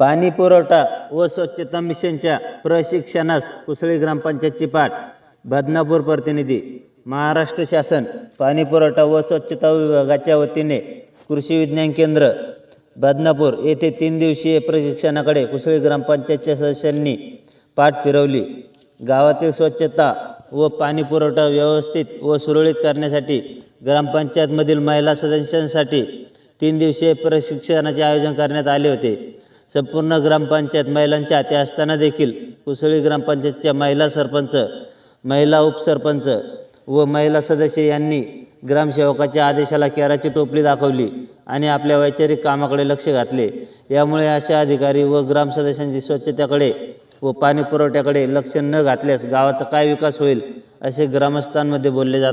पाणी पुरवठा व स्वच्छता मिशनच्या प्रशिक्षणास कुसळी ग्रामपंचायतची पाठ. बदनापूर प्रतिनिधी महाराष्ट्र शासन पाणी पुरवठा व स्वच्छता विभागाच्या वतीने कृषी विज्ञान केंद्र बदनापूर येथे तीन दिवसीय प्रशिक्षणाकडे कुसळी ग्रामपंचायतच्या सदस्यांनी पाठ फिरवली. गावातील स्वच्छता व पाणी पुरवठा व्यवस्थित व सुरळीत करण्यासाठी ग्रामपंचायतमधील महिला सदस्यांसाठी तीन दिवसीय प्रशिक्षणाचे आयोजन करण्यात आले होते. संपूर्ण ग्रामपंचायत महिलांच्या हाती असताना देखील कुसळी ग्रामपंचायतच्या महिला सरपंच महिला उपसरपंच व महिला सदस्य यांनी ग्रामसेवकाच्या आदेशाला केराची टोपली दाखवली आणि आपल्या वैचारिक कामाकडे लक्ष घातले. यामुळे अशा अधिकारी व ग्रामसदस्यांची स्वच्छतेकडे व पाणी पुरवठ्याकडे लक्ष न घातल्यास गावाचा काय विकास होईल असे ग्रामस्थांमध्ये बोलले जात